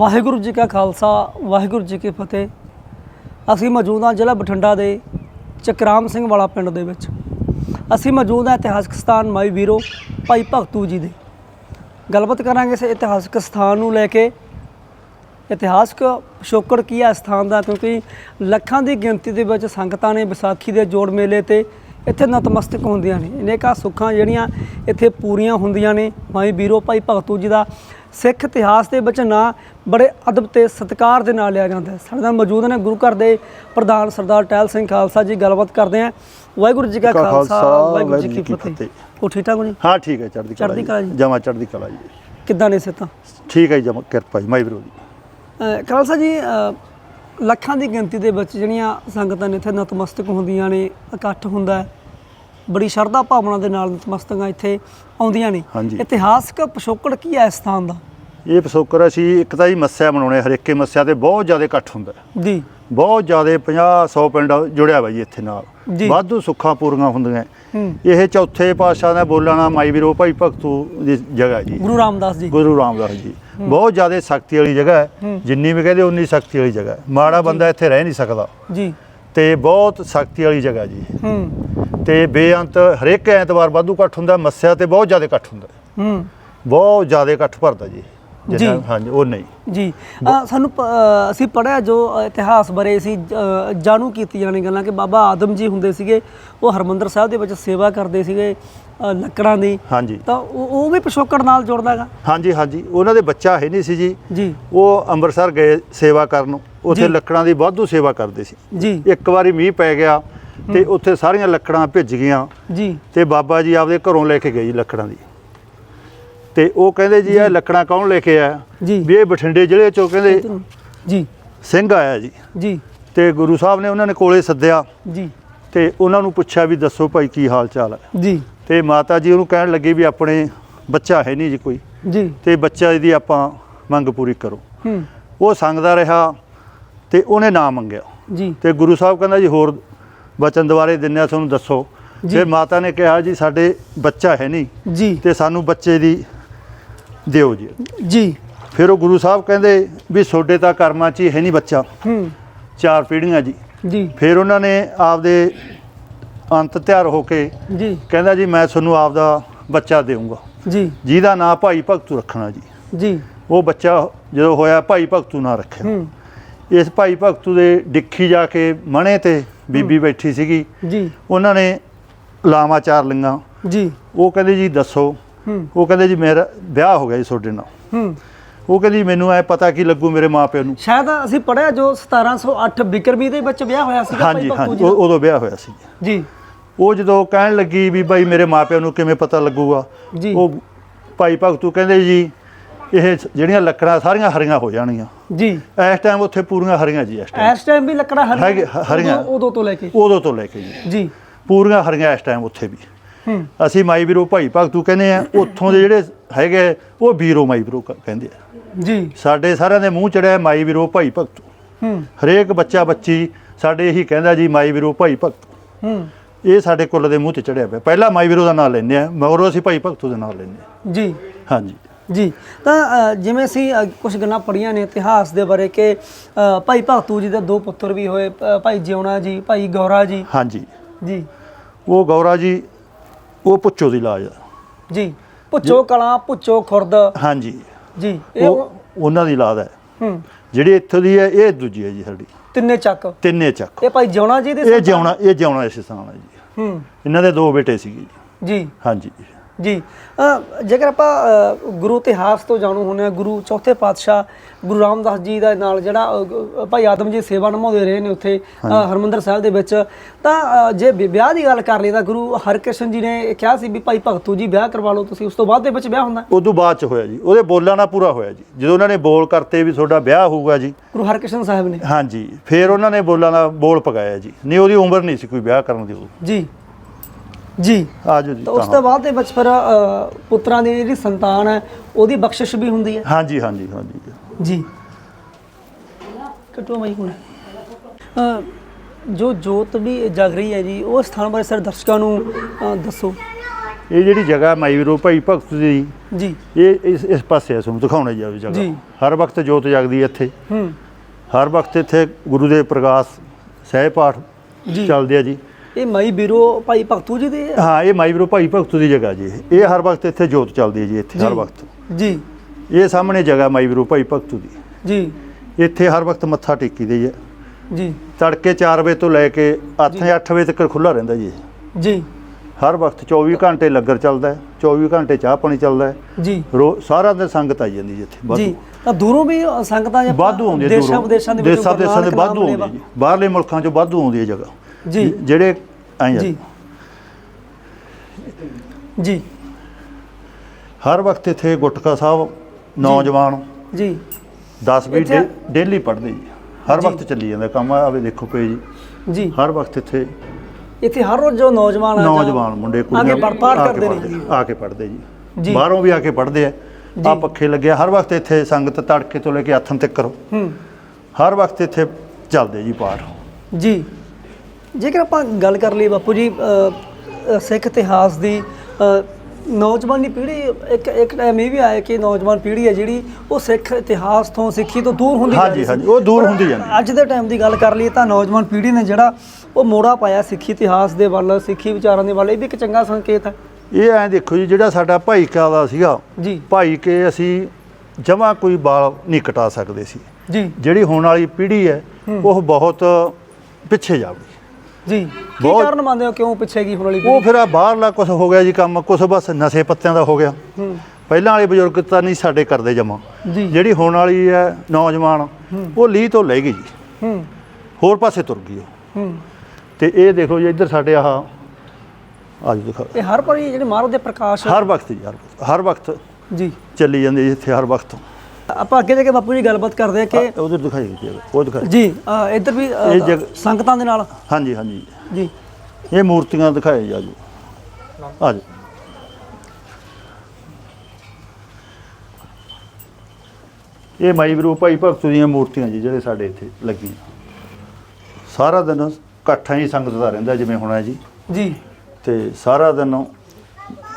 ਵਾਹਿਗੁਰੂ ਜੀ ਕਾ ਖਾਲਸਾ, ਵਾਹਿਗੁਰੂ ਜੀ ਕੀ ਫਤਿਹ। ਅਸੀਂ ਮੌਜੂਦ ਹਾਂ ਜ਼ਿਲ੍ਹਾ ਬਠਿੰਡਾ ਦੇ ਚਕਰਾਮ ਸਿੰਘ ਵਾਲਾ ਪਿੰਡ ਦੇ ਵਿੱਚ। ਅਸੀਂ ਮੌਜੂਦ ਹਾਂ ਇਤਿਹਾਸਕ ਸਥਾਨ ਮਾਈ ਵੀਰੋ, ਭਾਈ ਭਗਤੂ ਜੀ ਦੇ। ਗੱਲਬਾਤ ਕਰਾਂਗੇ ਇਸ ਇਤਿਹਾਸਕ ਸਥਾਨ ਨੂੰ ਲੈ ਕੇ। ਇਤਿਹਾਸਕ ਪਿਛੋਕੜ ਕੀ ਹੈ ਸਥਾਨ ਦਾ? ਕਿਉਂਕਿ ਲੱਖਾਂ ਦੀ ਗਿਣਤੀ ਦੇ ਵਿੱਚ ਸੰਗਤਾਂ ਨੇ ਵਿਸਾਖੀ ਦੇ ਜੋੜ ਮੇਲੇ ਤੇ ਇੱਥੇ ਨਤਮਸਤਕ ਹੁੰਦੀਆਂ ਨੇ। ਅਨੇਕਾਂ ਸੁੱਖਾਂ ਜਿਹੜੀਆਂ ਇੱਥੇ ਪੂਰੀਆਂ ਹੁੰਦੀਆਂ ਨੇ। ਮਾਈ ਵੀਰੋ, ਭਾਈ ਭਗਤੂ ਜੀ ਦਾ ਸਿੱਖ ਇਤਿਹਾਸ ਦੇ ਵਿੱਚ ਨਾਂ ਬੜੇ ਅਦਬ ਤੇ ਸਤਿਕਾਰ ਦੇ ਨਾਲ ਲਿਆ ਜਾਂਦਾ ਹੈ। ਸਾਡੇ ਨਾਲ ਮੌਜੂਦ ਨੇ ਗੁਰੂ ਘਰ ਦੇ ਪ੍ਰਧਾਨ ਸਰਦਾਰ ਟਹਿਲ ਸਿੰਘ ਖਾਲਸਾ ਜੀ ਗੱਲਬਾਤ ਕਰਦੇ ਆਂ ਵਾਹਿਗੁਰੂ ਜੀ ਕਾ ਖਾਲਸਾ ਵਾਹਿਗੁਰੂ ਜੀ ਕੀ ਫਤਿਹ। ਉਹ ਠੀਕ ਠਾਕ ਹੋ ਜੀ? ਹਾਂ ਠੀਕ ਹੈ ਚੜ੍ਹਦੀ ਕਲਾ ਚੜ੍ਹਦੀ ਕਲਾ ਜੀ। ਜਮਾ ਚੜ੍ਹਦੀ ਕਲਾ ਜੀ। ਕਿੱਦਾਂ ਨੇ ਸਿੱਤਾਂ ਠੀਕ ਹੈ ਜੀ ਜਮਾ ਕਿਰਪਾ ਜੀ ਮਾਈ ਵੀਰੋ ਜੀ ਖਾਲਸਾ ਜੀ ਲੱਖਾਂ ਦੀ ਗਿਣਤੀ ਦੇ ਵਿੱਚ ਜਿਹੜੀਆਂ ਸੰਗਤਾਂ ਨੇ ਇੱਥੇ ਨਤਮਸਤਕ ਹੁੰਦੀਆਂ ਨੇ ਇਕੱਠ ਹੁੰਦਾ ਹੈ। ਬੜੀ ਸ਼ਰਧਾ ਭਾਵਨਾ ਦੇ ਨਾਲ ਨਤਮਸਤਕਾਂ ਇੱਥੇ ਆਉਂਦੀਆਂ ਨੇ। ਹਾਂਜੀ। ਇਤਿਹਾਸਕ ਪਿਛੋਕੜ ਕੀ ਹੈ ਇਸ ਸਥਾਨ ਦਾ? ਇਹ ਪਸੋਕਰ ਅਸੀਂ ਇੱਕ ਤਾਂ ਹੀ ਮੱਸਿਆ ਮਨਾਉਣੇ ਹਰੇਕੇ ਮੱਸਿਆ ਤੇ ਬਹੁਤ ਜ਼ਿਆਦਾ ਇਕੱਠ ਹੁੰਦਾ ਹੈ। ਜੀ। ਬਹੁਤ ਜ਼ਿਆਦਾ 50 100 ਪਿੰਡ ਜੁੜਿਆ ਵਾ ਜੀ ਇੱਥੇ ਨਾਲ। ਜੀ। ਵਾਧੂ ਸੁੱਖਾਂ ਪੂਰੀਆਂ ਹੁੰਦੀਆਂ। ਹੂੰ। ਇਹ ਚੌਥੇ ਪਾਤਸ਼ਾਹ ਦਾ ਬੋਲਣਾ ਮਾਈ ਵੀਰੋ ਭਾਈ ਭਗਤੂ ਦੀ ਜਗ੍ਹਾ ਜੀ। ਗੁਰੂ ਰਾਮਦਾਸ ਜੀ। ਗੁਰੂ ਰਾਮਦਾਸ ਜੀ। ਬਹੁਤ ਜ਼ਿਆਦਾ ਸ਼ਕਤੀ ਵਾਲੀ ਜਗ੍ਹਾ ਹੈ। ਹੂੰ। ਜਿੰਨੀ ਵੀ ਕਹਦੇ ਉਨੀ ਸ਼ਕਤੀ ਵਾਲੀ ਜਗ੍ਹਾ ਹੈ। ਮਾੜਾ ਬੰਦਾ ਇੱਥੇ ਰਹਿ ਨਹੀਂ ਸਕਦਾ। ਜੀ। ਤੇ ਬਹੁਤ ਸ਼ਕਤੀ ਵਾਲੀ ਜਗ੍ਹਾ ਜੀ। ਹੂੰ। ਤੇ ਬੇਅੰਤ ਹਰੇਕ ਐਤਵਾਰ ਵਾਧੂ ਇਕੱਠ ਹੁੰਦਾ ਮੱਸਿਆ ਤੇ ਬਹੁਤ ਜ਼ਿਆਦਾ ਇਕੱਠ ਹੁੰਦਾ। ਹੂੰ। ਬਹੁਤ ਜ਼ਿਆਦਾ ਇਕੱਠ ਭਰਦਾ ਜੀ। ਜੀ। ਹਾਂਜੀ ਉਹ ਨਹੀਂ। ਜੀ। ਸਾਨੂੰ ਅਸੀਂ ਪੜਿਆ ਜੋ ਇਤਿਹਾਸ ਬਾਰੇ ਸੀ ਅਹ ਜਾਣੂ ਕੀਤੀਆਂ ਨੇ ਗੱਲਾਂ ਕਿ ਬਾਬਾ ਆਦਮ ਜੀ ਹੁੰਦੇ ਸੀਗੇ ਉਹ ਹਰਮੰਦਰ ਸਾਹਿਬ ਦੇ ਵਿੱਚ ਸੇਵਾ ਕਰਦੇ ਸੀਗੇ ਲੱਕੜਾਂ ਦੀ। ਹਾਂਜੀ। ਤਾਂ ਉਹ ਵੀ ਪਿਛੋਕੜ ਨਾਲ ਜੁੜਦਾ ਹੈਗਾ। ਹਾਂਜੀ ਹਾਂਜੀ। ਉਹਨਾਂ ਦੇ ਬੱਚਾ ਹੈ ਨਹੀਂ ਸੀ ਜੀ। ਜੀ। ਉਹ ਅੰਮ੍ਰਿਤਸਰ ਗਏ ਸੇਵਾ ਕਰਨ। ਉੱਥੇ ਲੱਕੜਾਂ ਦੀ ਵਾਧੂ ਸੇਵਾ ਕਰਦੇ ਸੀ। ਜੀ। ਇੱਕ ਵਾਰੀ ਮੀਂਹ ਪੈ ਗਿਆ ਤੇ ਉੱਥੇ ਸਾਰੀਆਂ ਲੱਕੜਾਂ ਭਿੱਜ ਗਈਆਂ। ਜੀ। ਤੇ ਬਾਬਾ ਜੀ ਆਪਦੇ ਘਰੋਂ ਲੈ ਕੇ ਗਏ ਜੀ ਲੱਕੜਾਂ ਦੀ। ਤੇ ਉਹ ਕਹਿੰਦੇ ਜੀ ਇਹ ਲੱਕੜਾਂ ਕੌਣ ਲੈ ਕੇ ਆਇਆ? ਜੀ। ਵੀ ਇਹ ਬਠਿੰਡੇ ਜ਼ਿਲ੍ਹੇ ਚੋਂ ਕਹਿੰਦੇ ਜੀ। ਸਿੰਘ ਆਇਆ ਜੀ। ਜੀ। ਤੇ ਗੁਰੂ ਸਾਹਿਬ ਨੇ ਉਹਨਾਂ ਨੇ ਕੋਲੇ ਸੱਦਿਆ। ਜੀ। ਤੇ ਉਹਨਾਂ ਨੂੰ ਪੁੱਛਿਆ ਵੀ ਦੱਸੋ ਭਾਈ ਕੀ ਹਾਲ ਚਾਲ ਹੈ? ਜੀ। ਤੇ ਮਾਤਾ ਜੀ ਉਹਨੂੰ ਕਹਿਣ ਲੱਗੇ ਵੀ ਆਪਣੇ ਬੱਚਾ ਹੈ ਨਹੀਂ ਜੀ ਕੋਈ। ਜੀ। ਤੇ ਬੱਚਾ ਦੀ ਆਪਾਂ ਮੰਗ ਪੂਰੀ ਕਰੋ। ਹੂੰ। ਉਹ ਸੰਗਦਾ ਰਿਹਾ ਤੇ ਉਹਨੇ ਨਾ ਮੰਗਿਆ। ਜੀ। ਤੇ ਗੁਰੂ ਸਾਹਿਬ ਕਹਿੰਦਾ ਜੀ ਹੋਰ ਬਚਨ ਦੁਆਰੇ ਦਿੰਨੇ ਆ ਤੁਹਾਨੂੰ ਦੱਸੋ। ਫਿਰ ਮਾਤਾ ਨੇ ਕਿਹਾ ਜੀ ਸਾਡੇ ਬੱਚਾ ਹੈ ਨਹੀਂ ਜੀ। ਤੇ ਸਾਨੂੰ ਬੱਚੇ ਦੀ ਦਿਓ ਜੀ। ਜੀ। ਫਿਰ ਉਹ ਗੁਰੂ ਸਾਹਿਬ ਕਹਿੰਦੇ ਵੀ ਤੁਹਾਡੇ ਤਾਂ ਕਰਮਾਂ 'ਚ ਹੀ ਹੈ ਨਹੀਂ ਬੱਚਾ। ਹੂੰ। ਚਾਰ ਪੀੜ੍ਹੀਆਂ ਜੀ। ਜੀ। ਫਿਰ ਉਹਨਾਂ ਨੇ ਆਪਦੇ ਅੰਤ ਤਿਆਰ ਹੋ ਕੇ ਜੀ। ਕਹਿੰਦਾ ਜੀ ਮੈਂ ਤੁਹਾਨੂੰ ਆਪਦਾ ਬੱਚਾ ਦੇਵਾਂਗਾ ਜੀ। ਜਿਹਦਾ ਨਾਂ ਭਾਈ ਭਗਤੂ ਰੱਖਣਾ ਜੀ। ਜੀ। ਉਹ ਬੱਚਾ ਜਦੋਂ ਹੋਇਆ ਭਾਈ ਭਗਤੂ ਨਾਂ ਰੱਖਿਆ। ਹੂੰ। ਇਸ ਭਾਈ ਭਗਤੂ ਦੇ ਡਿੱਖੀ ਜਾ ਕੇ ਮਣੇ ਤੇ ਬੀਬੀ ਬੈਠੀ ਸੀਗੀ। ਜੀ। ਉਹਨਾਂ ਨੇ ਲਾਵਾਂ ਚਾਰ ਲਈਆਂ ਜੀ। ਉਹ ਕਹਿੰਦੇ ਜੀ ਦੱਸੋ। ਉਹ ਕਹਿੰਦੇ ਜੀ ਮੇਰਾ ਵਿਆਹ ਹੋ ਗਿਆ ਜੀ ਤੁਹਾਡੇ ਨਾਲ। ਹੂੰ। ਉਹ ਕਹਿੰਦੀ ਮੈਨੂੰ ਐ ਪਤਾ ਕੀ ਲੱਗੂ ਮੇਰੇ ਮਾਪਿਆਂ ਨੂੰ। ਸ਼ਾਇਦ ਅਸੀਂ ਪੜਿਆ ਜੋ 1708 ਬਿਕਰਮੀ ਦੇ ਵਿੱਚ ਵਿਆਹ ਹੋਇਆ ਸੀਗਾ ਭਾਈ ਹਾਂਜੀ ਭਗਤੂ ਹਾਂਜੀ। ਉਦੋਂ ਵਿਆਹ ਹੋਇਆ ਸੀ। ਜੀ। ਉਹ ਜਦੋਂ ਕਹਿਣ ਲੱਗੀ ਵੀ ਭਾਈ ਮੇਰੇ ਮਾਪਿਆਂ ਨੂੰ ਕਿਵੇਂ ਪਤਾ ਲੱਗੂਗਾ। ਉਹ ਭਾਈ ਭਗਤੂ ਕਹਿੰਦੇ ਜੀ ਇਹ ਜਿਹੜੀਆਂ ਲੱਕੜਾਂ ਸਾਰੀਆਂ ਹਰੀਆਂ ਹੋ ਜਾਣਗੀਆਂ। ਜੀ। ਇਸ ਟਾਈਮ ਉੱਥੇ ਪੂਰੀਆਂ ਹਰੀਆਂ ਜੀ ਇਸ ਟਾਈਮ ਇਸ ਟਾਈਮ ਵੀ ਲੱਕੜਾਂ ਹਰੀਆਂ ਹੈਗੇ- ਹ- ਹਰੀਆਂ। ਉਦੋਂ- ਉਦੋਂ ਤੋਂ ਲੈ ਕੇ। ਉਦੋਂ ਤੋਂ ਲੈ ਕੇ ਜੀ। ਜੀ। ਪੂਰੀਆਂ ਹਰੀਆਂ ਇਸ ਟਾਈਮ ਉੱਥੇ ਵੀ। ਹੂੰ। ਅਸੀਂ ਮਾਈ ਵੀਰੋ ਭਾਈ ਭਗਤੂ ਕਹਿੰਦੇ ਆ ਉੱਥੋਂ ਦੇ ਜਿਹੜੇ ਹੈਗੇ ਉਹ ਵੀਰੋ ਮਾਈ ਵੀਰੋ ਕ- ਕਹਿੰਦੇ ਆ। ਜੀ। ਸਾਡੇ ਸਾਰਿਆਂ ਦੇ ਮੂੰਹ ਚੜਿਆ ਮਾਈ ਵੀਰੋ ਭਾਈ ਭਗਤੂ। ਹੂੰ। ਹਰੇਕ ਬੱਚਾ ਬੱਚੀ ਸਾਡੇ ਇਹੀ ਕਹਿੰਦਾ ਜੀ ਮਾਈ ਵੀਰੋ ਭਾਈ ਭਗਤੂ। ਹੂੰ। ਇਹ ਸਾਡੇ ਕੁੱਲ ਦੇ ਮੂੰਹ ਤੇ ਚੜਿਆ ਪਿਆ। ਪਹਿਲਾਂ ਮਾਈ ਵੀਰੋ ਦਾ ਨਾਮ ਲੈਂਦੇ ਆ ਮਗਰੋਂ ਅਸੀਂ ਭਾਈ ਭਗਤੂ ਦਾ ਨਾਮ ਲੈਂਦੇ ਆ। ਜੀ। ਹਾਂਜੀ। ਜੀ ਤਾਂ ਅ, ਜਿਵੇਂ ਅਸੀਂ ਕੁਝ ਗੱਲਾਂ ਪੜੀਆਂ ਨੇ ਇਤਿਹਾਸ ਦੇ ਬਾਰੇ ਕਿ ਅ, ਭਾਈ ਭਗਤੂ ਜੀ ਦੇ ਦੋ ਪੁੱਤਰ ਵੀ ਹੋਏ ਅ, ਭਾਈ ਜਿਉਣਾ ਜੀ ਭਾਈ ਗੌਰਾ ਜੀ। ਹਾਂਜੀ। ਜੀ। ਉਹ ਗੌਰਾ ਜੀ ਉਹ ਪੁੱਛੋ ਦੀ ਲਾਜ। ਆ। ਜੀ ਪੁੱਚੋ ਕਲਾਂ ਪੁੱਚੋ ਖੁਰਦ। ਹਾਂਜੀ। ਜੀ ਇਹ ਉਹ ਉਹਨਾਂ ਦੀ ਲਾਦ ਹੈ। ਹੂੰ। ਜਿਹੜੀ ਇੱਥੋਂ ਦੀ ਹੈ ਇਹ ਦੂਜੀ ਹੈ ਜੀ ਸਾਡੀ। ਤਿੰਨੇ ਚੱਕ। ਤਿੰਨੇ ਚੱਕ। ਇਹ ਭਾਈ ਜਿਉਣਾ ਜੀ ਦੇ ਇਹ? ਜਿਉਣਾ ਇਹ ਜਿਉਣਾ ਇਸ ਸਥਾਨ ਹੈ ਜੀ। ਹੂੰ। ਇਹਨਾਂ ਦੇ ਦੋ ਬੇਟੇ ਸੀਗੇ ਜੀ। ਜੀ। ਹਾਂਜੀ। ਜੀ। ਜੇਕਰ ਆਪਾਂ ਗੁਰੂ ਇਤਿਹਾਸ ਤੋਂ ਜਾਣੂ ਹੁੰਦੇ ਹਾਂ ਗੁਰੂ ਚੌਥੇ ਪਾਤਸ਼ਾਹ ਗੁਰੂ ਰਾਮਦਾਸ ਜੀ ਦਾ ਨਾਲ ਜਿਹੜਾ ਭਾਈ ਆਦਮ ਜੀ ਸੇਵਾ ਨਿਭਾਉਂਦੇ ਰਹੇ ਨੇ ਉੱਥੇ ਹਰਮੰਦਰ ਸਾਹਿਬ ਦੇ ਵਿੱਚ ਤਾਂ ਜੇ ਵਿਆਹ ਦੀ ਗੱਲ ਕਰ ਲਈ ਤਾਂ ਗੁਰੂ ਹਰਕ੍ਰਿਸ਼ਨ ਜੀ ਨੇ ਕਿਹਾ ਸੀ ਵੀ ਭਾਈ ਭਗਤੂ ਜੀ ਵਿਆਹ ਕਰਵਾ ਲਓ ਤੁਸੀਂ ਉਸ ਤੋਂ ਬਾਅਦ ਦੇ ਵਿੱਚ ਵਿਆਹ ਹੁੰਦਾ। ਉਦੋਂ ਬਾਅਦ ਚ ਹੋਇਆ ਜੀ। ਉਹਦੇ ਬੋਲਾਂ ਨਾਲ ਪੂਰਾ ਹੋਇਆ ਜੀ। ਜਦੋਂ ਉਹਨਾਂ ਨੇ ਬੋਲ ਕਰਤੇ ਵੀ ਤੁਹਾਡਾ ਵਿਆਹ ਹੋਊਗਾ ਜੀ। ਗੁਰੂ ਹਰਕ੍ਰਿਸ਼ਨ ਸਾਹਿਬ ਨੇ। ਹਾਂਜੀ। ਫਿਰ ਉਹਨਾਂ ਨੇ ਬੋਲਾਂ ਨਾਲ ਬੋਲ ਪਗਾਇਆ ਜੀ। ਨਹੀਂ ਉਹਦੀ ਉਮਰ ਨਹੀਂ ਸੀ ਕੋਈ ਵਿਆਹ ਕਰਨ ਦੀ ਜੀ। ਜੀ। ਆਜੋ ਜੀ ਤਾਂ ਉਸ ਤਾਂ। ਤੋਂ ਬਾਅਦ ਫਿਰ ਅ, ਪੁੱਤਰਾਂ ਦੀ ਜਿਹੜੀ ਸੰਤਾਨ ਹੈ ਉਹਦੀ ਬਖਸ਼ਿਸ਼ ਵੀ ਹੁੰਦੀ ਹੈ। ਹਾਂਜੀ ਹਾਂਜੀ ਹਾਂਜੀ। ਜੀ। ਕਟੋ ਮਾਈ ਕੋਲ। ਅ, ਜੋ ਜੋਤ ਵੀ ਜਗ ਰਹੀ ਹੈ ਜੀ ਉਹ ਸਥਾਨ ਬਾਰੇ ਸਰ ਦਰਸ਼ਕਾਂ ਨੂੰ ਦੱਸੋ। ਇਹ ਜਿਹੜੀ ਜਗ੍ਹਾ ਮਾਈ ਵੀਰੋ ਭਾਈ ਭਗਤ ਦੀ ਜੀ। ਇਹ ਇਸ ਇਸ ਪਾਸੇ ਆ ਤੁਹਾਨੂੰ ਦਿਖਾਉਣੇ ਜਾਵੇ ਜੀ। ਜਗ੍ਹਾ। ਹਰ ਵਕਤ ਜੋਤ ਜਗਦੀ ਇੱਥੇ। ਹੂੰ। ਹਰ ਵਕਤ ਇੱਥੇ ਗੁਰੂ ਦੇ ਪ੍ਰਕਾਸ਼ ਸਹਿ ਪਾਠ ਜੀ। ਚੱਲਦੇ ਆ ਜੀ। ਇਹ ਮਈ ਬੀਰੋ ਭਾਈ ਭਗਤੂ ਜੀ ਦੇ ਹਾਂ ਇਹ ਮਾਈ ਵੀਰੋ ਭਾਈ ਭਗਤ ਦੀ ਜਗ੍ਹਾ ਜੀ। ਇਹ। ਹਰ ਵਕਤ ਇੱਥੇ ਜੋਤ ਚੱਲਦੀ ਹੈ ਜੀ ਇੱਥੇ ਹਰ ਜੀ। ਵਕਤ। ਜੀ। ਇਹ ਸਾਹਮਣੇ ਜਗ੍ਹਾ ਮਾਈ ਵੀਰੋ ਭਾਈ ਭਗਤ ਦੀ। ਜੀ। ਇੱਥੇ ਹਰ ਵਕਤ ਮੱਥਾ ਟੇਕੀ ਦੀ ਹੈ ਜੀ। ਤੜਕੇ 4 ਵਜੇ ਤੋਂ ਲੈ ਕੇ 8 ਵਜੇ ਤੱਕ ਖੁੱਲਾ ਰਹਿੰਦਾ ਜੀ। ਜੀ। ਹਰ ਵਕਤ 24 ਘੰਟੇ ਲੰਗਰ ਚੱਲਦਾ ਹੈ 24 ਘੰਟੇ ਚਾਹ ਪਾਣੀ ਚੱਲਦਾ ਹੈ। ਜੀ। ਰੋ ਸਾਰਾ ਦਿਨ ਸੰਗਤ ਆਈ ਜਾਂਦੀ ਜੀ ਇੱਥੇ ਵਾਧੂ। ਜੀ ਤਾਂ ਦੂਰੋਂ ਵੀ ਸੰਗਤਾਂ ਜਾਂ ਵਾਧੂ ਆਉਂਦੀ ਹੈ ਦੇਸ਼ਾਂ ਦੂਰੋਂ। ਵਿਦੇਸ਼ਾਂ ਦੇ ਵਿੱਚੋਂ ਦੇਸ਼ਾਂ ਵਿਦੇਸ਼ਾਂ ਦੇ ਵਾਧੂ ਆਉਂਦੀ ਹੈ ਜੀ। ਬਾਹਰਲੇ ਮੁਲਕਾਂ ਚੋਂ ਵਾਧੂ ਆਉਂਦੀ ਹੈ ਜਗ੍ਹਾ। ਜੀ। ਜਿਹੜੇ ਆ ਜੀ। ਜੀ। ਹਰ ਵਕਤ ਇੱਥੇ ਗੁਟਕਾ ਸਾਹਿਬ ਨੌਜਵਾਨ ਜੀ। 10 ਵੀ ਇੱਥੇ- ਡੇਲੀ ਪੜ੍ਹਦੇ ਜੀ। ਹਰ। ਵਕਤ ਚੱਲੀ ਜਾਂਦਾ ਕੰਮ ਆਵੇ ਦੇਖੋ ਪਏ ਜੀ। ਜੀ ਹਰ ਵਕਤ ਇੱਥੇ ਇੱਥੇ ਹਰ ਰੋਜ਼ ਜੋ ਨੌਜਵਾਨ ਆ ਜਾਂ- ਨੌਜਵਾਨ ਮੁੰਡੇ ਆ ਕੇ ਕੁੜੀਆਂ ਪੜ੍ਹ ਪਾਠ ਆ ਕੇ ਕਰਦੇ ਪੜ੍ਹਦੇ ਨੇ ਆ ਕੇ ਪੜ੍ਹਦੇ ਜੀ। ਜੀ। ਬਾਹਰੋਂ ਵੀ ਆ ਕੇ ਪੜ੍ਹਦੇ ਆ। ਆ ਪੱਖੇ ਲੱਗੇ ਆ, ਹਰ ਵਕਤ ਇੱਥੇ ਸੰਗਤ ਤੜਕੇ ਤੋਂ ਲੈ ਕੇ ਹੱਥਨ ਤੱਕ ਕਰੋ ਹੂੰ। ਹਰ ਵਕਤ ਇੱਥੇ ਚੱਲਦੇ ਜੀ ਪਾਠ। ਜੀ। ਜੇਕਰ ਆਪਾਂ ਗੱਲ ਕਰ ਲਈ ਬਾਪੂ ਜੀ ਸਿੱਖ ਇਤਿਹਾਸ ਦੀ ਨੌਜਵਾਨੀ ਪੀੜ੍ਹੀ ਇੱਕ ਇੱਕ ਟਾਈਮ ਇਹ ਵੀ ਆਇਆ ਕਿ ਨੌਜਵਾਨ ਪੀੜ੍ਹੀ ਹੈ ਜਿਹੜੀ ਉਹ ਸਿੱਖ ਇਤਿਹਾਸ ਤੋਂ ਸਿੱਖੀ ਤੋਂ ਦੂਰ ਹੁੰਦੀ ਜਾ ਹਾਂਜੀ। ਹਾਂਜੀ, ਉਹ ਦੂਰ ਹੁੰਦੀ ਜਾਂਦੀ। ਅੱਜ ਦੇ ਟਾਈਮ ਦੀ ਗੱਲ ਕਰ ਲਈਏ ਤਾਂ ਨੌਜਵਾਨ ਪੀੜ੍ਹੀ ਨੇ ਜਿਹੜਾ ਉਹ ਮੋੜਾ ਪਾਇਆ ਸਿੱਖੀ ਇਤਿਹਾਸ ਦੇ ਵੱਲ ਸਿੱਖੀ ਵਿਚਾਰਾਂ ਦੇ ਵੱਲ। ਇਹ ਵੀ ਇੱਕ ਚੰਗਾ ਸੰਕੇਤ ਹੈ। ਇਹ ਐਂ ਦੇਖੋ ਜੀ ਜਿਹੜਾ ਸਾਡਾ ਭਾਈਕਾ ਦਾ ਸੀਗਾ ਜੀ। ਭਾਈ ਕੇ ਅਸੀਂ ਜਮਾ ਕੋਈ ਬਾਲ ਨਹੀਂ ਕਟਾ ਸਕਦੇ ਸੀ। ਜੀ। ਜਿਹੜੀ ਹੋਣ ਵਾਲੀ ਪੀੜ੍ਹੀ ਹੈ ਉਹ ਬਹੁਤ ਪਿੱਛੇ ਜਾਊਗੀ ਜੀ। ਕੀ ਬਹੁਤ- ਕਾਰਨ ਮੰਨਦੇ ਹੋ? ਕਿਉਂ ਪਿੱਛੇ ਗਈ ਹੁਣ ਵਾਲੀ ਉਹ ਫਿਰ ਆ ਬਾਹਰਲਾ ਕੁਝ ਹੋ ਗਿਆ ਜੀ ਕੰਮ ਕੁਝ ਬਸ ਨਸ਼ੇ ਪੱਤਿਆਂ ਦਾ ਹੋ ਗਿਆ। ਹੂੰ। ਪਹਿਲਾਂ ਵਾਲੇ ਬਜ਼ੁਰਗ ਤਾਂ ਨਹੀਂ ਸਾਡੇ ਕਰਦੇ ਜਮਾ। ਜੀ। ਜਿਹੜੀ ਹੋਣ ਵਾਲੀ ਹੈ ਨੌਜਵਾਨ ਉਹ ਲੀਹ ਤੋਂ ਲੈ ਗਈ ਜੀ। ਹੂੰ। ਹੋਰ ਪਾਸੇ ਤੁਰ ਗਈ ਉਹ। ਹੂੰ। ਤੇ ਇਹ ਦੇਖੋ ਜੀ ਇੱਧਰ ਸਾਡੇ ਆਹ ਆਜੋ ਦਿਖਾ। ਇਹ ਹਰ ਵਾਰੀ ਜਿਹੜੇ ਮਹਾਰਾਜ ਦੇ ਪ੍ਰਕਾਸ਼ ਹਰ ਵਕਤ ਜੀ ਹਰ ਵਕਤ। ਹਰ ਵਕਤ ਜੀ। ਚੱਲੀ ਜਾਂਦੀ ਜੀ ਇੱਥੇ ਹਰ ਵਕਤ। ਆਪਾਂ ਅੱਗੇ ਜਾ ਕੇ ਬਾਪੂ ਜੀ ਗੱਲਬਾਤ ਕਰਦੇ ਆ ਕਿ ਉਧਰ ਦਿਖਾਈ ਜੀ ਉਹ ਦਿਖਾਈ ਜੀ ਅ, ਇੱਧਰ ਵੀ ਅ, ਇਹ ਜਗ- ਸੰਗਤਾਂ ਦੇ ਨਾਲ? ਹਾਂਜੀ ਹਾਂਜੀ। ਜੀ। ਇਹ ਮੂਰਤੀਆਂ ਦਿਖਾਏ ਜੀ। ਆਜੋ ਆਜੋ ਇਹ ਮਾਈ ਵੀਰੂ ਭਾਈ ਭਗਤ ਦੀਆਂ ਮੂਰਤੀਆਂ ਜੀ ਜਿਹੜੇ ਸਾਡੇ ਇੱਥੇ ਲੱਗੀਆਂ। ਸਾਰਾ ਦਿਨ ਇਕੱਠਾ ਹੀ ਸੰਗਤ ਦਾ ਰਹਿੰਦਾ ਜਿਵੇਂ ਹੋਣਾ ਜੀ। ਜੀ। ਤੇ ਸਾਰਾ ਦਿਨ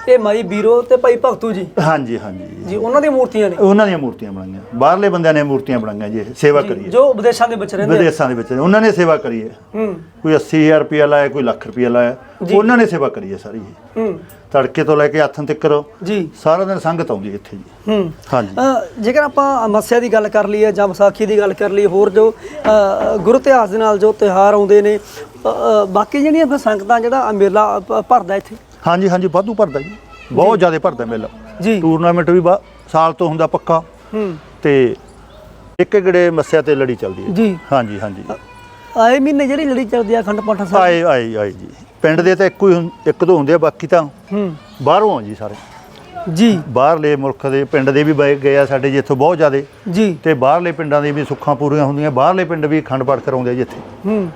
ਇਹ ਮਾਈ ਬੀਰੋ ਤੇ ਭਾਈ ਭਗਤੂ ਜੀ। ਹਾਂਜੀ ਹਾਂਜੀ। ਜੀ ਉਹਨਾਂ ਦੀਆਂ ਮੂਰਤੀਆਂ ਨੇ? ਉਹਨਾਂ ਦੀਆਂ ਮੂਰਤੀਆਂ ਬਣਾਈਆਂ। ਬਾਹਰਲੇ ਬੰਦਿਆਂ ਨੇ ਮੂਰਤੀਆਂ ਬਣਾਈਆਂ ਜੀ ਸੇਵਾ ਜੀ, ਕਰੀਏ। ਜੋ ਵਿਦੇਸ਼ਾਂ ਦੇ ਵਿੱਚ ਰਹਿੰਦੇ। ਵਿਦੇਸ਼ਾਂ ਦੇ ਵਿੱਚ ਉਹਨਾਂ ਨੇ ਸੇਵਾ ਕਰੀ ਹੈ। ਕੋਈ 80000 ਰੁਪਇਆ ਲਾਇਆ ਕੋਈ ਲੱਖ ਰੁਪਇਆ ਲਾਇਆ। ਜੀ। ਉਹਨਾਂ ਨੇ ਸੇਵਾ ਕਰੀ ਹੈ ਸਾਰੀ ਇਹ। ਹੂੰ। ਤੜਕੇ ਤੋਂ ਲੈ ਕੇ ਹੱਥਾਂ ਤੱਕ ਜੀ। ਸਾਰਾ ਦਿਨ ਸੰਗਤ ਆਉਂਦੀ ਇੱਥੇ ਜੀ। ਹੂੰ। ਹਾਂਜੀ। ਜੇਕਰ ਆਪਾਂ ਮੱਸਿਆ ਦੀ ਗੱਲ ਕਰ ਲਈਏ ਜਾਂ ਵਿਸਾਖੀ ਦੀ ਗੱਲ ਕਰ ਲਈਏ ਹੋਰ ਜੋ ਗੁਰੂ ਇਤਿਹਾਸ ਦੇ ਨਾਲ ਜੋ ਤਿਉਹਾਰ ਆਉਂਦੇ ਨੇ ਬਾਕੀ ਜਿਹੜੀਆਂ ਫਿਰ ਸੰਗਤਾਂ ਜਿਹੜਾ ਮੇਲਾ ਭਰਦਾ ਇੱਥੇ। ਹਾਂਜੀ ਹਾਂਜੀ ਵਾਧੂ ਭਰਦਾ ਜੀ। ਬਹੁਤ ਜ਼ਿਆਦਾ ਭਰਦਾ ਮੇਲਾ। ਜੀ। ਟੂਰਨਾਮੈਂਟ ਵੀ ਬਾ- ਸਾਲ ਤੋਂ ਹੁੰਦਾ ਪੱਕਾ। ਹੂੰ। ਤੇ ਇੱਕ ਗੜੇ ਮੱਸਿਆ ਤੇ ਲੜੀ ਚੱਲਦੀ ਹੈ। ਜੀ। ਹਾਂਜੀ ਹਾਂਜੀ। ਆਏ ਮਹੀਨੇ ਜਿਹੜੀ ਲੜੀ ਚੱਲਦੀ ਆ ਅਖੰਡ ਪਾਠ ਸਾਹਿਬ ਆਏ ਆਏ ਆਏ ਜੀ। ਪਿੰਡ ਦੇ ਤਾਂ ਇੱਕੋ ਹੀ ਹੁੰ- ਇੱਕ ਦੋ ਹੁੰਦੇ ਆ ਬਾਕੀ ਤਾਂ ਹੂੰ। ਬਾਹਰੋਂ ਆ ਜੀ ਸਾਰੇ। ਜੀ। ਬਾਹਰਲੇ ਮੁਲਕ ਦੇ ਪਿੰਡ ਦੇ ਵੀ ਬਏ ਗਏ ਆ ਸਾਡੇ ਜੀ ਇੱਥੋਂ ਬਹੁਤ ਜ਼ਿਆਦੇ। ਜੀ। ਤੇ ਬਾਹਰਲੇ ਪਿੰਡਾਂ ਦੀ ਵੀ ਸੁੱਖਾਂ ਪੂਰੀਆਂ ਹੁੰਦੀਆਂ ਬਾਹਰਲੇ ਪਿੰਡ ਵੀ ਅਖੰਡ ਪਾਠ ਕਰਾਉਂਦੇ ਆ ਜੀ ਇੱਥੇ। ਹੂੰ।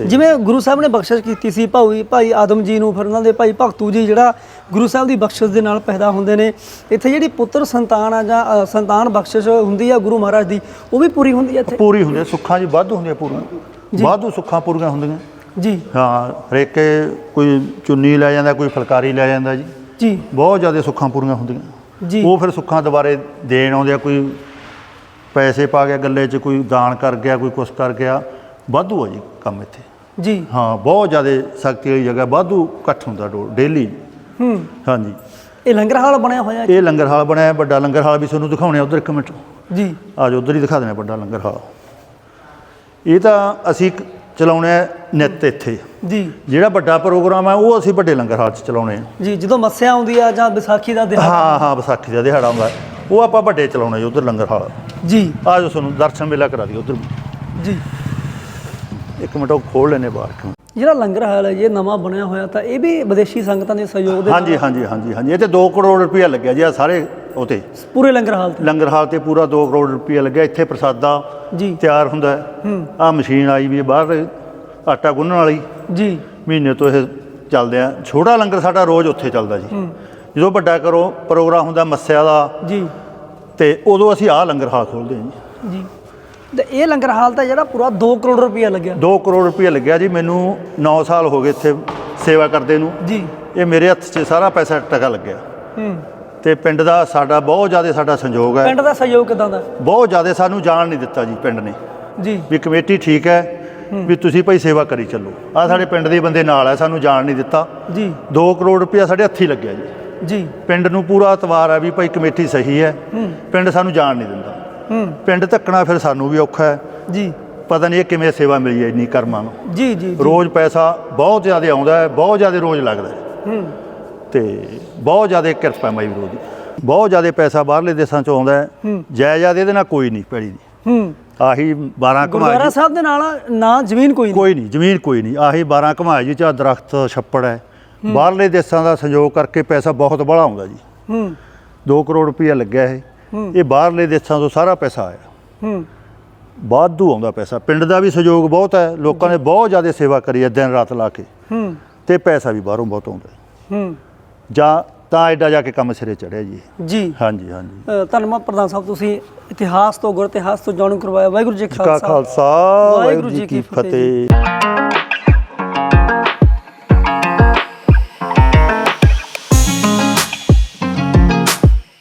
ਜਿਵੇਂ ਗੁਰੂ ਸਾਹਿਬ ਨੇ ਬਖਸ਼ਿਸ਼ ਕੀਤੀ ਸੀ ਭਾਈ ਭਾਈ ਆਦਮ ਜੀ ਨੂੰ ਫਿਰ ਉਹਨਾਂ ਦੇ ਭਾਈ ਭਗਤੂ ਜੀ ਜਿਹੜਾ ਗੁਰੂ ਸਾਹਿਬ ਦੀ ਬਖਸ਼ਿਸ਼ ਦੇ ਨਾਲ ਪੈਦਾ ਹੁੰਦੇ ਨੇ। ਇੱਥੇ ਜਿਹੜੀ ਪੁੱਤਰ ਸੰਤਾਨ ਆ ਜਾਂ ਅ, ਸੰਤਾਨ ਬਖਸ਼ਿਸ਼ ਹੁੰਦੀ ਆ ਗੁਰੂ ਮਹਾਰਾਜ ਦੀ ਉਹ ਵੀ ਪੂਰੀ ਹੁੰਦੀ ਆ ਇੱਥੇ? ਪੂਰੀ ਹੁੰਦੀ ਆ, ਸੁੱਖਾਂ ਜੀ ਵਾਧੂ ਹੁੰਦੀਆਂ ਪੂਰੀਆਂ। ਵਾਧੂ ਸੁੱਖਾਂ ਪੂਰੀਆਂ ਹੁੰਦੀਆਂ। ਜੀ। ਹਾਂ ਹਰੇਕੇ ਕੋਈ ਚੁੰਨੀ ਲੈ ਜਾਂਦਾ ਕੋਈ ਫੁਲਕਾਰੀ ਲੈ ਜਾਂਦਾ ਜੀ। ਜੀ। ਬਹੁਤ ਜ਼ਿਆਦਾ ਸੁੱਖਾਂ ਪੂਰੀਆਂ ਹੁੰਦੀਆਂ। ਜੀ। ਉਹ ਫਿਰ ਸੁੱਖਾਂ ਦੁਬਾਰੇ ਦੇਣ ਆਉਂਦੇ ਆ ਕੋਈ ਪੈਸੇ ਪਾ ਗਿਆ ਗੱਲੇ 'ਚ ਕੋਈ ਦਾਨ ਕਰ ਗਿਆ ਕੋਈ ਕੁਛ ਕਰ ਗਿਆ। ਵਾਧੂ ਆ ਜੀ ਕੰਮ ਇੱਥੇ। ਜੀ। ਹਾਂ ਬਹੁਤ ਜ਼ਿਆਦਾ ਸ਼ਕਤੀ ਵਾਲੀ ਜਗ੍ਹਾ ਵਾਧੂ ਇਕੱਠ ਹੁੰਦਾ ਡੇਲੀ ਹੂੰ। ਹਾਂਜੀ। ਇਹ ਲੰਗਰ ਹਾਲ ਬਣਿਆ ਹੋਇਆ ਇਹ ਲੰਗਰ ਹਾਲ ਬਣਿਆ ਹੈ, ਵੱਡਾ ਲੰਗਰ ਹਾਲ ਵੀ ਤੁਹਾਨੂੰ ਦਿਖਾਉਣੇ ਉਧਰ ਇੱਕ ਮਿੰਟ। ਜੀ। ਆ ਜਾਓ ਉਧਰ ਹੀ ਦਿਖਾ ਦੇਣਾ ਵੱਡਾ ਲੰਗਰ ਹਾਲ। ਇਹ ਤਾਂ ਅਸੀਂ ਕ- ਚਲਾਉਣੇ ਆ ਨਿੱਤ ਇੱਥੇ। ਜੀ। ਜਿਹੜਾ ਵੱਡਾ ਪ੍ਰੋਗਰਾਮ ਹੈ ਉਹ ਅਸੀਂ ਵੱਡੇ ਲੰਗਰ ਹਾਲ 'ਚ ਚਲਾਉਣੇ ਆ। ਜੀ ਜਦੋਂ ਮੱਸਿਆ ਆਉਂਦੀ ਆ ਜਾਂ ਵਿਸਾਖੀ ਦਾ ਦਿਹਾੜਾ? ਹਾਂ ਹਾਂ ਵਿਸਾਖੀ ਦਾ ਦਿਹਾੜਾ ਹੁੰਦਾ। ਉਹ ਆਪਾਂ ਵੱਡੇ ਚਲਾਉਣੇ ਜੀ ਉਧਰ ਲੰਗਰ ਹਾਲ। ਜੀ। ਆ ਜਾਓ ਤੁਹਾਨੂੰ ਦਰਸ਼ਨ ਮੇਲਾ ਕਰਾ ਦਿਓ ਉਧਰ। ਜੀ। ਇੱਕ ਮਿੰਟ ਉਹ ਖੋਲ ਲੈਨੇ ਬਾਹਰ ਕਿਉਂ? ਜਿਹੜਾ ਲੰਗਰ ਹਾਲ ਹੈ ਜੀ ਇਹ ਨਵਾਂ ਬਣਿਆ ਹੋਇਆ ਤਾਂ ਇਹ ਵੀ ਵਿਦੇਸ਼ੀ ਸੰਗਤਾਂ ਦੇ ਸਹਿਯੋਗ ਦੇ ਹਾਂਜੀ ਹਾਂਜੀ ਹਾਂਜੀ ਹਾਂਜੀ। ਇਹ ਤੇ 2 ਕਰੋੜ ਰੁਪਇਆ ਲੱਗਿਆ ਜੀ ਆ ਸਾਰੇ ਉਤੇ ਪੂਰੇ ਲੰਗਰ ਹਾਲ ਤੇ? ਲੰਗਰ ਹਾਲ ਤੇ ਪੂਰਾ 2 ਕਰੋੜ ਰੁਪਇਆ ਲੱਗਿਆ ਇੱਥੇ ਪ੍ਰਸਾਦਾ ਜੀ। ਤਿਆਰ ਹੁੰਦਾ ਆ ਮਸ਼ੀਨ ਆਈ ਵੀ ਬਾਹਰ ਆਟਾ ਗੁੰਨਣ ਵਾਲੀ। ਜੀ। ਮਹੀਨੇ ਤੋਂ ਇਹ ਚੱਲਦੇ ਆ। ਛੋਟਾ ਲੰਗਰ ਸਾਡਾ ਰੋਜ਼ ਉੱਥੇ ਚੱਲਦਾ ਜੀ। ਜਦੋਂ ਵੱਡਾ ਕਰੋ ਪ੍ਰੋਗਰਾਮ ਹੁੰਦਾ ਮੱਸਿਆ ਦਾ। ਜੀ। ਤੇ ਉਦੋਂ ਅਸੀਂ ਆਹ ਲੰਗਰ ਹਾਲ ਖੋਲਦੇ ਹਾਂ ਜੀ। ਜੀ। ਤੇ ਇਹ ਲੰਗਰ ਹਾਲ ਤਾਂ ਜਿਹੜਾ ਪੂਰਾ 2 ਕਰੋੜ ਰੁਪਇਆ ਲੱਗਿਆ। 2 ਕਰੋੜ ਰੁਪਏ ਲੱਗਿਆ ਜੀ ਮੈਨੂੰ 9 ਸਾਲ ਹੋ ਗਏ ਇੱਥੇ ਸੇਵਾ ਕਰਦੇ ਨੂੰ। ਜੀ। ਇਹ ਮੇਰੇ ਹੱਥ 'ਚ ਸਾਰਾ ਪੈਸਾ ਟਕਾ ਲੱਗਿਆ। ਹੂੰ। ਤੇ ਪਿੰਡ ਦਾ ਸਾਡਾ ਬਹੁਤ ਜ਼ਿਆਦਾ ਸਾਡਾ ਸੰਯੋਗ ਹੈ। ਪਿੰਡ ਦਾ ਸਹਿਯੋਗ ਕਿਦਾਂ ਦਾ? ਬਹੁਤ ਜ਼ਿਆਦਾ ਸਾਨੂੰ ਜਾਣ ਨਹੀਂ ਦਿੱਤਾ ਜੀ ਪਿੰਡ ਨੇ। ਜੀ। ਵੀ ਕਮੇਟੀ ਠੀਕ ਹੈ ਵੀ ਤੁਸੀਂ ਭਾਈ ਸੇਵਾ ਕਰੀ ਚੱਲੋ। ਆ ਸਾਡੇ ਪਿੰਡ ਦੇ ਬੰਦੇ ਨਾਲ ਹੈ ਸਾਨੂੰ ਜਾਣ ਨਹੀਂ ਦਿੱਤਾ। ਜੀ। 2 ਕਰੋੜ ਰੁਪਇਆ ਸਾਡੇ ਹੱਥੀ ਲੱਗਿਆ ਜੀ। ਜੀ। ਪਿੰਡ ਨੂੰ ਪੂਰਾ ਇਤਵਾਰ ਹੈ ਵੀ ਭਾਈ ਕਮੇਟੀ ਸਹੀ ਹੈ। ਪਿੰਡ ਸਾਨੂੰ ਜਾਣ ਨਹੀਂ ਦਿੰਦਾ। ਪਿੰਡ ਧੱਕਣਾ ਫਿਰ ਸਾਨੂੰ ਵੀ ਔਖਾ ਹੈ। ਜੀ। ਪਤਾ ਨਹੀਂ ਇਹ ਕਿਵੇਂ ਸੇਵਾ ਮਿਲੀ ਹੈ ਇੰਨੀ ਕਰਮਾਂ ਨੂੰ। ਜੀ ਜੀ। ਰੋਜ਼ ਪੈਸਾ ਬਹੁਤ ਜ਼ਿਆਦਾ ਆਉਂਦਾ ਹੈ ਬਹੁਤ ਜ਼ਿਆਦਾ ਰੋਜ਼ ਲੱਗਦਾ ਹੈ। ਹੂੰ। ਤੇ ਬਹੁਤ ਜ਼ਿਆਦਾ ਕਿਰਪਾ ਮਾਈ ਵੀਰੋ ਦੀ ਬਹੁਤ ਜ਼ਿਆਦਾ ਪੈਸਾ ਬਾਹਰਲੇ ਦੇਸ਼ਾਂ ਚੋਂ ਆਉਂਦਾ ਹੈ। ਜਾਇਦਾਦ ਇਹਦੇ ਨਾਲ ਕੋਈ ਨਹੀਂ ਪੈੜੀ ਦੀ। ਹੂੰ। ਆਹੀ 12 ਗੁਰਦੁਆਰਾ ਕਮਾਈ ਸਾਹਿਬ ਦੇ ਨਾਲ ਨਾ ਜ਼ਮੀਨ ਕੋਈ ਨਹੀਂ। ਕੋਈ ਨਹੀਂ ਜ਼ਮੀਨ ਕੋਈ ਨਹੀਂ। ਆਹੀ 12 ਕਮਾਈ ਜੀ ਚਾ ਦਰਖਤ ਛੱਪੜ ਹੈ। ਬਾਹਰਲੇ ਦੇਸ਼ਾਂ ਦਾ ਸਹਿਯੋਗ ਕਰਕੇ ਪੈਸਾ ਬਹੁਤ ਬੜਾ ਆਉਂਦਾ ਜੀ। ਹੂੰ। 2 ਕਰੋੜ ਰੁਪਇਆ ਲੱਗਿਆ ਇਹ। ਹੂੰ। ਇਹ ਬਾਹਰਲੇ ਦੇਸ਼ਾਂ ਤੋਂ ਸਾਰਾ ਪੈਸਾ ਆਇਆ। ਹੂੰ। ਵਾਧੂ ਆਉਂਦਾ ਪੈਸਾ। ਪਿੰਡ ਦਾ ਵੀ ਸਹਿਯੋਗ ਬਹੁਤ ਹੈ। ਲੋਕਾਂ ਨੇ ਬਹੁਤ ਜ਼ਿਆਦਾ ਸੇਵਾ ਕਰੀ ਹੈ ਦਿਨ ਰਾਤ ਲਾ ਕੇ। ਹੂੰ। ਤੇ ਪੈਸਾ ਵੀ ਬਾਹਰੋਂ ਬਹੁਤ ਆਉਂਦਾ ਹੈ। ਜਾਂ ਤਾਂ ਐਡਾ ਜਾ ਕੇ ਕੰਮ ਸਿਰੇ ਚੜਿਆ ਜੀ। ਜੀ। ਹਾਂਜੀ ਹਾਂਜੀ। ਧੰਨਵਾਦ ਪ੍ਰਧਾਨ ਸਾਹਿਬ ਤੁਸੀਂ ਇਤਿਹਾਸ ਤੋਂ ਗੁਰ ਇਤਿਹਾਸ ਤੋਂ ਜਾਣੂ ਕਰਵਾਇਆ। ਵਾਹਿਗੁਰੂ ਜੀ ਕਾ ਖਾਲਸਾ। ਵਾਹਿਗੁਰੂ ਜੀ ਕੀ। ਫਤਿਹ।